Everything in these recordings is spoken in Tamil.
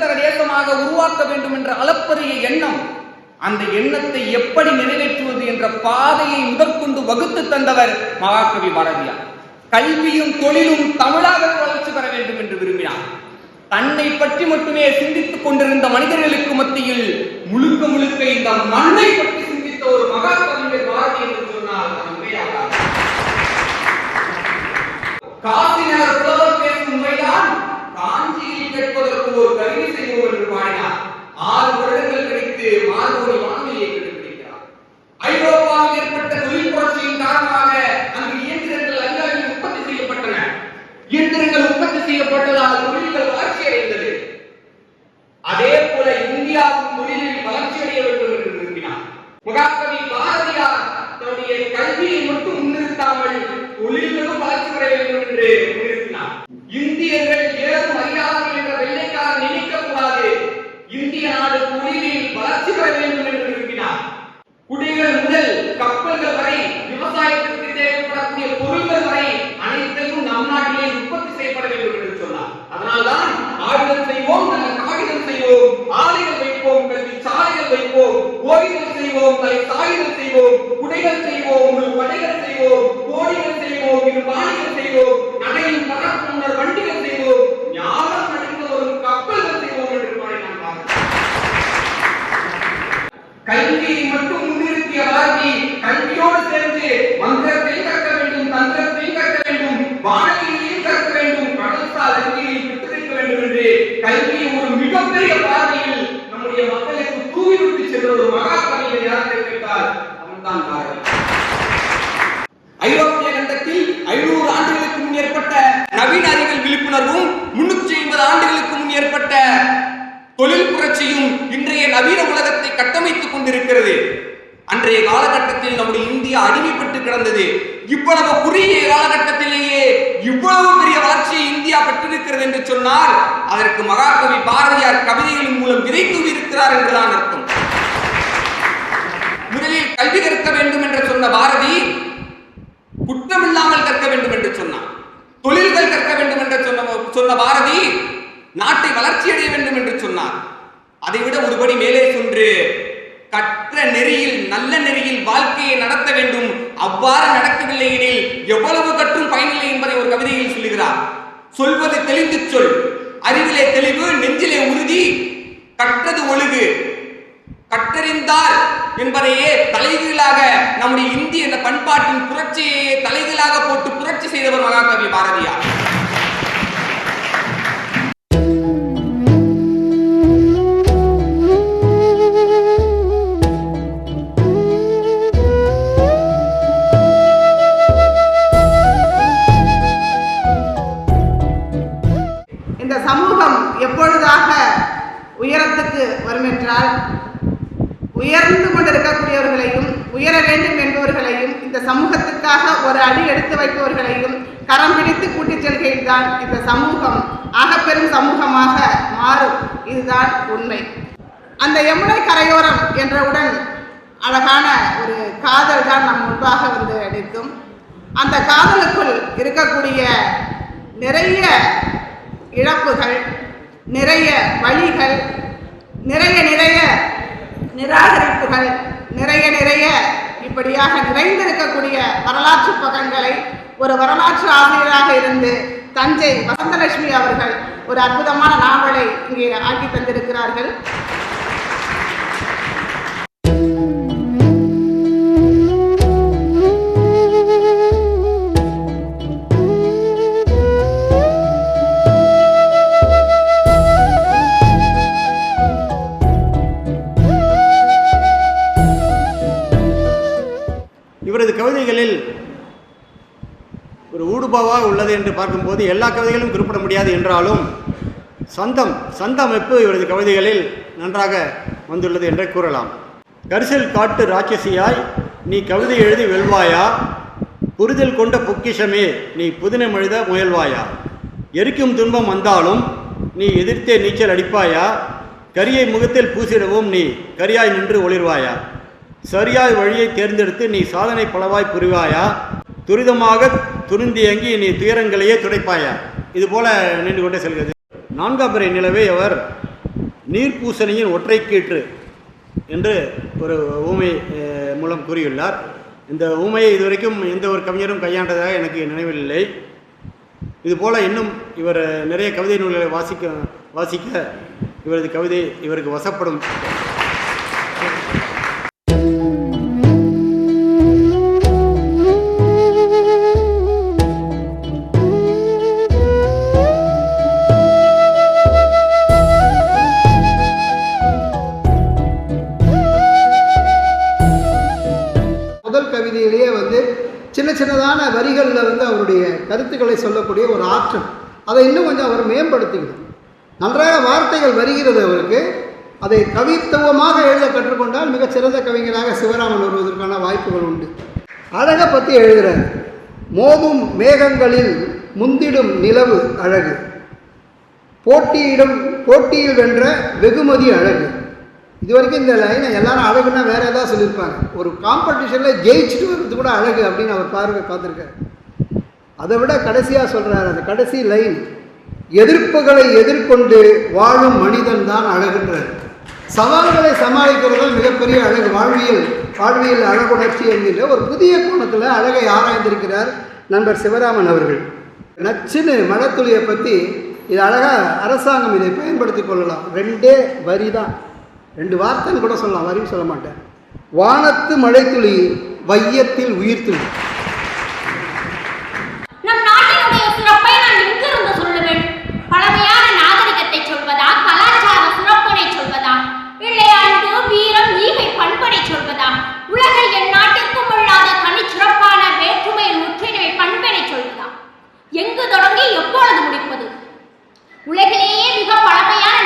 தேசத்தை தேசமாக உருவாக்க வேண்டும் என்ற அளப்பரிய எண்ணம் அந்த எண்ணத்தை எப்படி நிறைவேற்றுவது என்ற பாதையை முதற்கொண்டு வகுத்து தந்தவர் மகாகவி பாரதியார். கல்வியும் தொழிலும் தமிழாக வளர்ச்சி பெற வேண்டும் என்று விரும்பினார். தன்னை பற்றி மட்டுமே சிந்தித்துக் கொண்டிருந்த மனிதர்களுக்கு மத்தியில் முழுக்க முழுக்க இந்த மண்ணை பற்றி சிந்தித்த ஒரு மகாகவிஞர் பாரதி என்று சொன்னால் காசினார் மட்டும் முன்னிறுத்திய பாரதி கல்வியோடு சேர்ந்து மந்திரத்தையும் கற்க வேண்டும் தந்திரத்தையும் கற்க வேண்டும் வானொலியையும் கற்க வேண்டும் கடல்சார் அறிவியலையும் பெற்றிருக்க வேண்டும் என்று கல்வியை ஒரு மிகப்பெரிய பாதையில் நம்முடைய மக்களுக்கு தூவி விட்டு சென்ற ஒரு மகா கவிஞர் யார் என்று கேட்டால் அவன்தான் பாரதி ஐரோப்பிய கண்டத்தில் ஐநூறு ஆண்டுகளுக்கு முன் ஏற்பட்ட நவீன அறிவியல் விழிப்புணர்வும் முன்னூற்றி ஐம்பது ஆண்டுகளுக்கு முன் ஏற்பட்ட தொழில் புரட்சியும் இன்றைய நவீன உலகத்தை கட்டமைத்துக் கொண்டிருக்கிறது அன்றைய காலகட்டத்தில் நம்முடைய இந்தியா அடிமைப்பட்டு கிடந்தது. இவ்வளவு குறுகிய காலகட்டத்திலேயே இவ்வளவு பெரிய வளர்ச்சியை இந்தியா பெற்றிருக்கிறது என்று சொன்னால் அதற்கு மகாகவி பாரதியார் கவிதைகளின் மூலம் விதை இருக்கிறார் என்றுதான் அர்த்தம். முதலில் கல்வி கற்க வேண்டும் என்று சொன்ன பாரதி குற்றமில்லாமல் கற்க வேண்டும் என்று சொன்னார். தொழில்கள் கற்க வேண்டும் என்று சொன்ன சொன்ன பாரதி நாட்டை வளர்ச்சி அடைய வேண்டும் என்று சொன்னார். அதைவிட ஒருபடி மேலே சென்று கற்ற நெறியில் நல்ல நெறியில் வாழ்க்கையை நடத்த வேண்டும் அவ்வாறு நடக்கவில்லை எனில் எவ்வளவு கற்றும் பயனில்லை என்பதை ஒரு கவிதையில் சொல்லுகிறார். சொல்வது தெளிந்து சொல். அறிவிலே தெளிவு நெஞ்சிலே உறுதி. கற்றது ஒழுகு. கற்றறிந்தார் என்பதையே தலைகீழாக நம்முடைய இந்திய இந்த பண்பாட்டின் புரட்சியை தலைகீழாக போட்டு புரட்சி செய்தவர் மகாகவி பாரதியார். எப்பொழுதாக உயரத்துக்கு வரும் என்றால் உயர்ந்து கொண்டிருக்கக்கூடியவர்களையும் உயர வேண்டும் என்பவர்களையும் இந்த சமூகத்துக்காக ஒரு அடி எடுத்து வைப்பவர்களையும் கரம் பிடித்து கூட்டிச் செல்கையில் தான் இந்த சமூகம் ஆகப்பெரும் சமூகமாக மாறும். இதுதான் உண்மை. அந்த யமுனை கரையோரம் என்றவுடன் அழகான ஒரு காதல் தான் நம் முன்பாக வந்து நிற்கும். அந்த காதலுக்குள் இருக்கக்கூடிய நிறைய இழப்புகள் நிறைய வழிகள் நிறைய நிறைய நிராகரிப்புகள் நிறைய நிறைய இப்படியாக நிறைந்திருக்கக்கூடிய வரலாற்று பக்கங்களை ஒரு வரலாற்று ஆசிரியராக இருந்து தஞ்சை வசந்தலட்சுமி அவர்கள் ஒரு அற்புதமான நாவலை இங்கே ஆக்கி தந்திருக்கிறார்கள். ஊடுபாவாக என்று பார்க்கும்போது எல்லா கவிதைகளும் குறிப்பிட முடியாது என்றாலும் சந்தம் சந்த அமைப்பு இவரது கவிதைகளில் நன்றாக வந்துள்ளது என்றே கூறலாம். கரிசல் காட்டு ராட்சசியாய் நீ கவிதை எழுதி வெல்வாயா? புரிதல் கொண்ட பொக்கிஷமே நீ புதினம் எழுத முயல்வாயா? எரிக்கும் துன்பம் வந்தாலும் நீ எதிர்த்தே நீச்சல் அடிப்பாயா? கரியை முகத்தில் பூசிடவும் நீ கரியாய் நின்று ஒளிர்வாயா? சரியாய் வழியை தேர்ந்தெடுத்து நீ சாதனை பலவாய் புரிவாயா? துரிதமாக துருந்தியங்கி நீ துயரங்களையே துடைப்பாயா? இது போல நின்று கொண்டே செல்கிறது. நான்காம் பிறை நிலவே அவர் நீர்ப்பூசணியின் ஒற்றை கீற்று என்று ஒரு ஊமை மூலம் கூறியுள்ளார். இந்த ஊமையை இதுவரைக்கும் எந்த ஒரு கவிஞரும் கையாண்டதாக எனக்கு நினைவில் இல்லை இதுபோல இன்னும் இவர் நிறைய கவிதை நூல்களை வாசிக்க வாசிக்க இவரது கவிதை இவருக்கு வசப்படும். வரிகளில் வந்து அவருடைய கருத்துக்களை சொல்லக்கூடிய ஒரு ஆற்றல். அதை இன்னும் கொஞ்சம் அவர் மேம்படுத்திக்கணும். நன்றாக வார்த்தைகள் வருகிறது அவருக்கு. அதை கவித்துவமாக எழுத கற்றுக்கொண்டால் மிகச் சிறந்த கவிஞராக சிவராமன் வருவதற்கான வாய்ப்புகள் உண்டு. அழகை பற்றி எழுதுகிறார் மோதும் மேகங்களில் முந்திடும் நிலவு அழகு. போட்டியிடும் போட்டியில் வென்ற வெகுமதி அழகு. இது வரைக்கும் இந்த லைனை எல்லாரும் அழகுன்னா வேற ஏதாவது சொல்லியிருப்பாங்க. ஒரு காம்படிஷனில் ஜெயிச்சுட்டு வர்றது கூட அழகு அப்படின்னு அவர் பார்வை பார்த்துருக்காரு. அதை விட கடைசியாக சொல்கிறார் அந்த கடைசி லைன் எதிர்ப்புகளை எதிர்கொண்டு வாழும் மனிதன் தான் அழகுன்றார். சவால்களை சமாளிக்கிறது மிகப்பெரிய அழகு. வாழ்வியல் வாழ்வியல் அழகுணர்ச்சி என்கின்ற ஒரு புதிய கோணத்தில் அழகை ஆராய்ந்திருக்கிறார் நண்பர் சிவராமன் அவர்கள். நச்சுன்னு மழைத்துளியை பற்றி இது அழகாக அரசாங்கம் இதை பயன்படுத்தி கொள்ளலாம். ரெண்டே வரி தான் ரெண்டு வார்த்தைன்னு கூட சொல்லலாம் வரின்னு சொல்ல மாட்டேன். வானத்து மழைத்துளி வையத்தில் உயிர் நம் நான் பழமையான நாகரிகத்தை கலாச்சார வீரம் பண்பனை என் சிறப்பான எங்கு தொடங்கி எப்பொழுது முடிப்பது? உலகிலேயே மிக பழமையான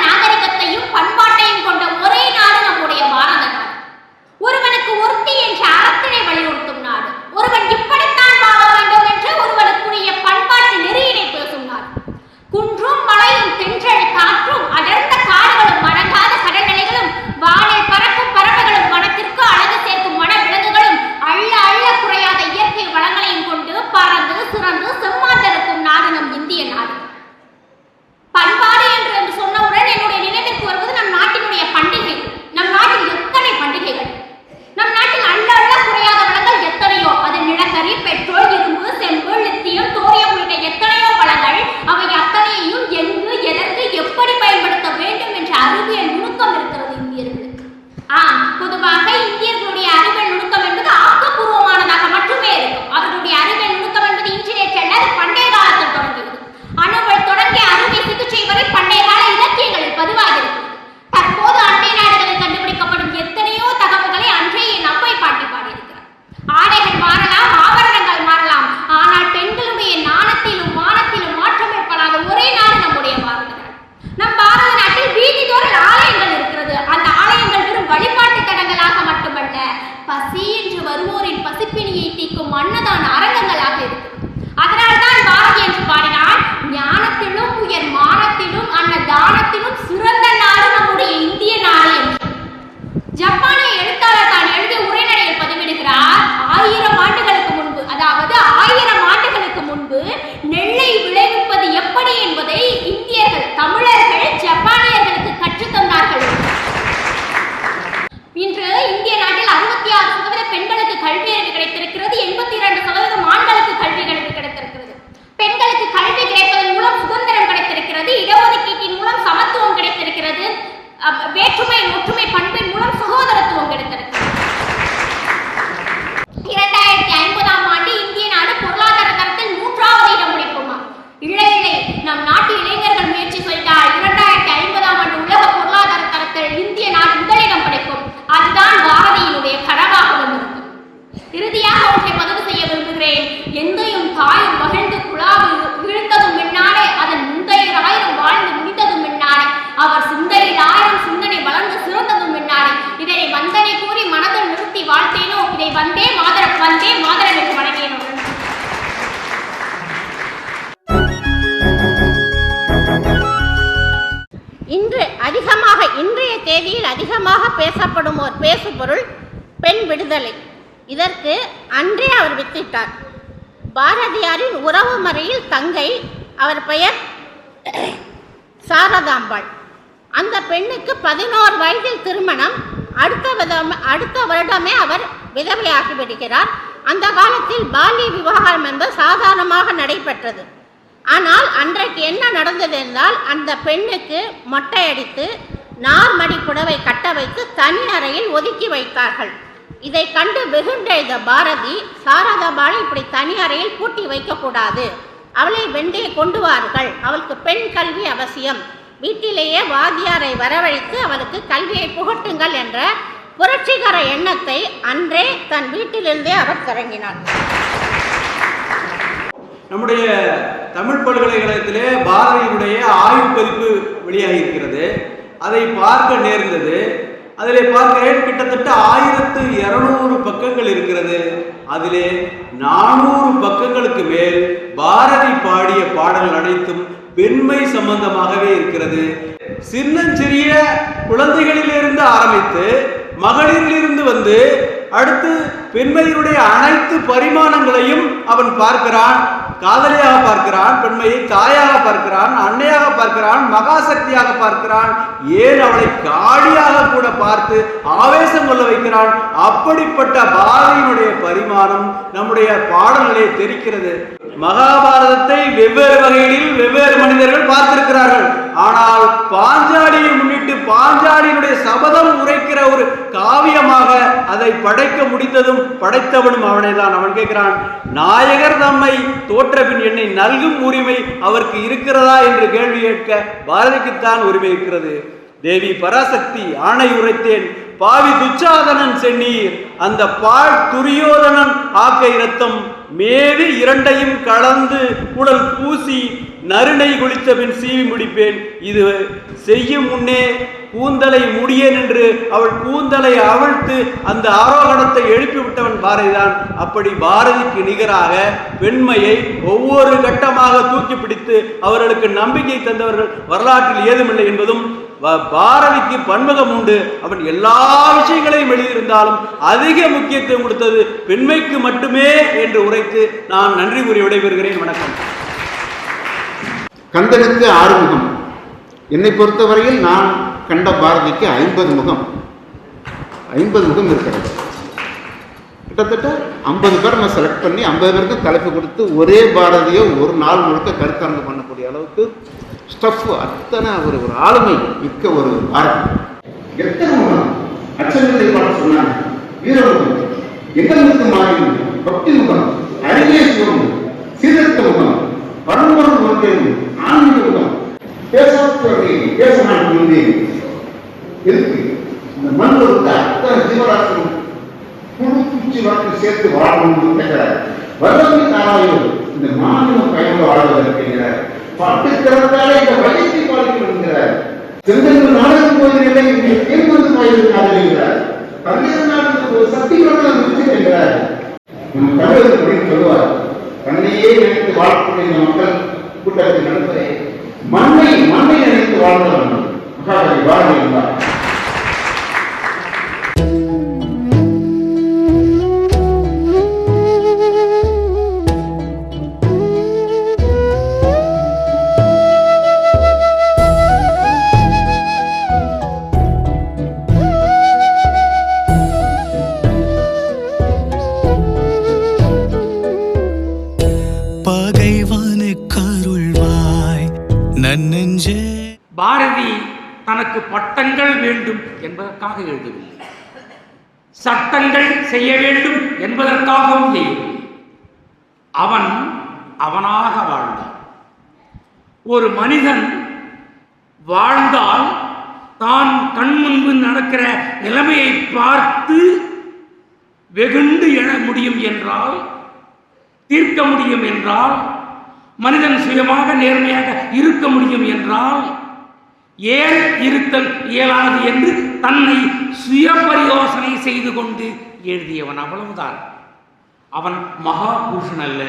இன்று அதிகமாக இன்றைய தேதியில் அதிகமாக பேசப்படும் ஒரு பேசுபொருள் பெண் விடுதலை. இதற்கு அன்றே அவர் வித்திட்டார். பாரதியாரின் உறவு முறையில் தங்கை அவர் பெயர் சாரதாம்பாள். அந்த பெண்ணுக்கு பதினோரு வயதில் திருமணம். அடுத்த விதம் அடுத்த வருடமே அவர் விதவையாகி விடுகிறார். அந்த காலத்தில் பால்ய விவாகரம் என்பது சாதாரணமாக நடைபெற்றது. ஆனால் அன்றைக்கு என்ன நடந்தது என்றால் அந்த பெண்ணுக்கு மொட்டையடித்து நார்மடி புடவை கட்ட வைத்து தனி அறையில் ஒதுக்கி வைத்தார்கள். இதை கண்டு வெகுண்டெழுத பாரதி சாரதாபாலை இப்படி தனி அறையில் பூட்டி வைக்கக்கூடாது அவளை வெண்டே கொண்டு வார்கள் அவளுக்கு பெண் கல்வி அவசியம். வீட்டிலேயே வாத்தியாரை வரவழைத்து அவளுக்கு கல்வியை புகட்டுங்கள் என்ற புரட்சிகர எண்ணத்தை அன்றே தன் வீட்டிலிருந்தே அவர் தொடங்கினார் நம்முடைய தமிழ் பல்கலைக்கழகத்திலே பாரதியினுடைய ஆய்வு பதிப்பு வெளியாகி இருக்கிறது அதை பார்க்க நேர்ந்தது. அதிலே பார்க்கிறேன் கிட்டத்தட்ட ஆயிரத்து இருநூறு பக்கங்கள் இருக்கிறது. அதிலே நானூறு பக்கங்களுக்கு மேல் பாரதி பாடிய பாடல்கள் அனைத்தும் பெண்மை சம்பந்தமாகவே இருக்கிறது. சின்னஞ்சிறிய குழந்தைகளிலிருந்து ஆரம்பித்து மகளிரிலிருந்து வந்து அடுத்து பெண்மையினுடைய அனைத்து பரிமாணங்களையும் அவன் பார்க்கிறான். காதலியாக பார்க்கிறான் பெண்மையை தாயாக பார்க்கிறான் அன்னையாக பார்க்கிறான் மகாசக்தியாக பார்க்கிறான். ஏன் அவளை காடியாக கூட பார்த்து ஆவேசம் கொள்ள வைக்கிறான்? அப்படிப்பட்ட பாரதியினுடைய பரிமாணம் நம்முடைய பாடல்களே தெரிக்கிறது மகாபாரதத்தை வெவ்வேறு வகைகளில் வெவ்வேறு மனிதர்கள் பார்த்திருக்கிறார்கள். ஆனால் பாஞ்சாலியை முன்னிட்டு பாஞ்சாலியினுடைய சபதம் உரைக்கிற ஒரு காவியமாக அதை படைக்க முடிந்ததும் படைத்தவனும் அவனை தான் அவன் கேட்கிறான் நாயகர் தம்மை தோற்றபின் என்னை நல்கும் உரிமை அவருக்கு இருக்கிறதா? என்று கேள்வி கேட்க பாரதிக்குத்தான் உரிமை இருக்கிறது. தேவி பராசக்தி ஆணை உரைத்தேன். பாவி துச்சாதனன் சென்னீர். அந்த பாழ் துரியோதனன் ஆக்கை இரத்தம். மேவி இரண்டையும் கலந்து உடல் பூசி நறுனை குளித்த பின் சீவி முடிப்பேன். இது செய்யும் முன்னே கூந்தலை முடியேன் என்று அவள் கூந்தலை அவிழ்த்து அந்த ஆரோகணத்தை எழுப்பி விட்டவன் பாரதிதான். அப்படி பாரதிக்கு நிகராக பெண்மையை ஒவ்வொரு கட்டமாக தூக்கி பிடித்து அவர்களுக்கு நம்பிக்கை தந்தவர்கள் வரலாற்றில் ஏதுமில்லை என்பதும் வ- பாரதிக்கு பன்முகம் உண்டு. அவன் எல்லா விஷயங்களையும் எழுதியிருந்தாலும் அதிக முக்கியத்துவம் கொடுத்தது பெண்மைக்கு மட்டுமே என்று உரைத்து நான் நன்றி கூறி விடைபெறுகிறேன். வணக்கம். கந்தனுக்கு ஆறு முகம். என்னை பொறுத்தவரையில் நான் கண்ட பாரதிக்கு ஐம்பது முகம். ஐம்பது முகம் இருக்கிறது. கிட்டத்தட்ட ஐம்பது பேர் நான் செலக்ட் பண்ணி ஐம்பது பேருக்கு தலைப்பு கொடுத்து ஒரே பாரதியை ஒரு நாள் முழுக்க கருத்தரங்கு பண்ணக்கூடிய அளவுக்கு ஸ்டஃப் அத்தனை ஒரு ஒரு ஆளுமை மிக்க ஒரு பாரதி. எத்தனை முகம்? அச்சங்களை பாட சொன்னாங்க. வீரமுகம். எங்களுக்கு மாறி பக்தி முகம். அழகிய சிவம் சீர்திருத்த முகம். பரம்பரம் பேசாதவர்கள் பேச மாட்டேன் இருக்கு இந்த மண் இருந்த அத்தனை ஜீவராசியும் புழு பூச்சி வளர்த்து சேர்த்து வாழணும்னு கேட்கிறார் வல்லமை தாராயம் இந்த மாநில பயணம் வாழ்வதற்கு பட்டுக்கிறதால பட்டு திறந்தாலே இந்த வயத்தை பாதிக்கும் என்கிறார் செந்தங்கள் நாடக கோயில்களை தேர்ந்தெடுத்து வாயில் காதலிக்கிறார் பல்வேறு நாடுகளுக்கு ஒரு சக்தி பிரபலம் இருக்கு என்கிறார். நம்ம தமிழர் அப்படின்னு சொல்லுவார். தன்னையே நினைத்து வாழக்கூடிய இந்த மக்கள் கூட்டத்தில் நடப்பதே மண்ணை மண்ணை நினைத்து வாழ்ந்தவன். மகாகவி வாழ்ந்திருந்தார். என்பதற்காக எழுதவில்லை. சட்டங்கள் செய்ய வேண்டும் என்பதற்காகவும் செய்யவில்லை. அவன் அவனாக வாழ்ந்தான். ஒரு மனிதன் வாழ்ந்தால் தான் கண் முன்பு நடக்கிற நிலைமையை பார்த்து வெகுண்டு எழ முடியும் என்றால் தீர்க்க முடியும் என்றால் மனிதன் சுயமாக நேர்மையாக இருக்க முடியும் என்றால் ஏன் இருத்தல் இயலாது என்று தன்னை சுய பரியோசனை செய்து கொண்டு எழுதியவன் அவ்வளவுதான். அவன் மகாபூஷன் அல்ல.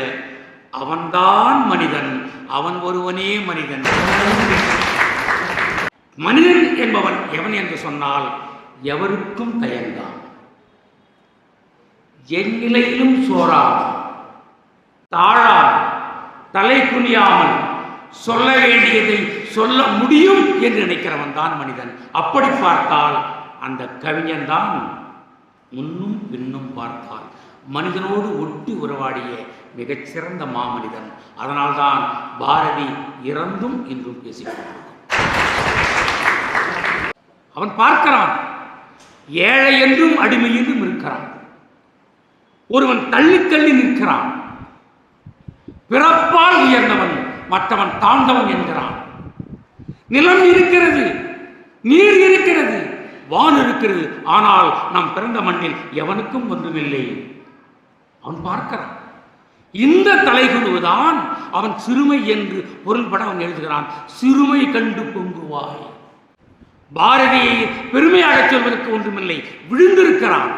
அவன்தான் மனிதன். அவன் ஒருவனே மனிதன். மனிதன் என்பவன் எவன் என்று சொன்னால் எவருக்கும் தயங்கான் என் நிலையிலும் சோறான் தாழான் தலை குனியாமல் சொல்ல வேண்டியதை சொல்ல முடியும் என்று நினைக்கிறவன் தான் மனிதன். அப்படி பார்த்தால் அந்த கவிஞன் தான் முன்னும் பின்னும் பார்த்தால் மனிதனோடு ஒட்டி உறவாடிய மிகச்சிறந்த மாமனிதன். அதனால்தான் பாரதி இறந்தும் இன்றும் பேசிக்கொண்டிருக்கும் அவன் பார்க்கிறான். ஏழை என்றும் அடிமை என்றும் இருக்கிறான். ஒருவன் தள்ளி தள்ளி நிற்கிறான். பிறப்பால் உயர்ந்தவன் மற்றவன் தாழ்ந்தவன் என்கிறான். நிலம் இருக்கிறது நீர் இருக்கிறது வான் இருக்கிறது. ஆனால் நாம் பிறந்த மண்ணில் எவனுக்கும் ஒன்றுமில்லை. அவன் பார்க்கிறான். இந்த தலைகுழுவுதான் அவன் சிறுமை என்று பொருள்பட அவன் எழுதுகிறான். சிறுமை கண்டு பொங்குவாய். பாரதியை பெருமையாகச் சொல்வதற்கு ஒன்றுமில்லை. விழுந்திருக்கிறான்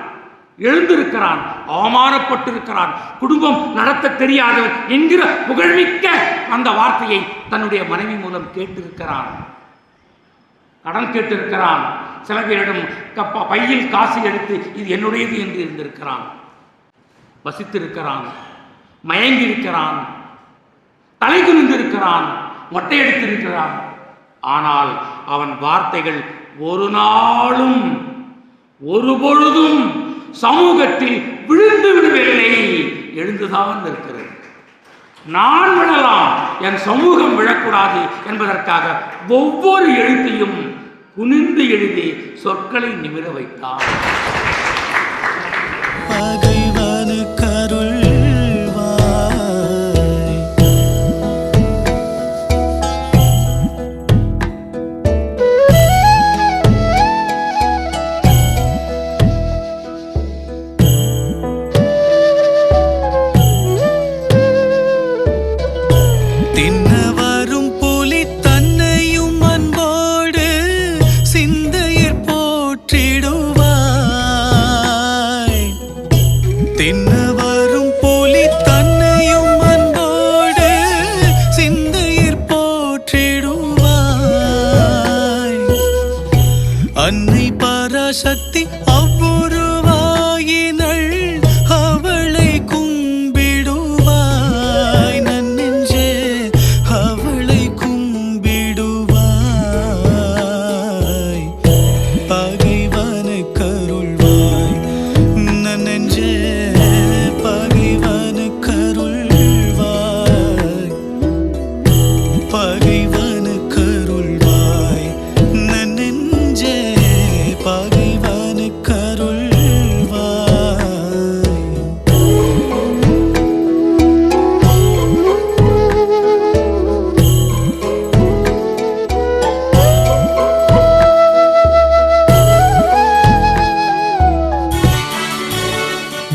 எழுந்திருக்கிறான். அவமானப்பட்டிருக்கிறான். குடும்பம் நடத்த தெரியாதவன் என்கிற புகழ்மிக்க அந்த வார்த்தையை தன்னுடைய மனைவி மூலம் கேட்டிருக்கிறான். கடன் கேட்டிருக்கிறான். சில பேரிடம் பையில் காசு எடுத்து இது என்னுடையது என்று இருந்திருக்கிறான். வசித்திருக்கிறான். மயங்கி இருக்கிறான் தலை குனிந்திருக்கிறான். மொட்டையடித்திருக்கிறான் ஆனால் அவன் வார்த்தைகள் ஒரு நாளும் ஒரு பொழுதும் சமூகத்தில் விழுந்து விடவில்லை எழுந்துதான் இருக்கிறது நான் விழலாம் என் சமூகம் விழக்கூடாது என்பதற்காக ஒவ்வொரு எழுத்தையும் குனிந்து எழுதி சொற்களை நிமிர வைத்தான்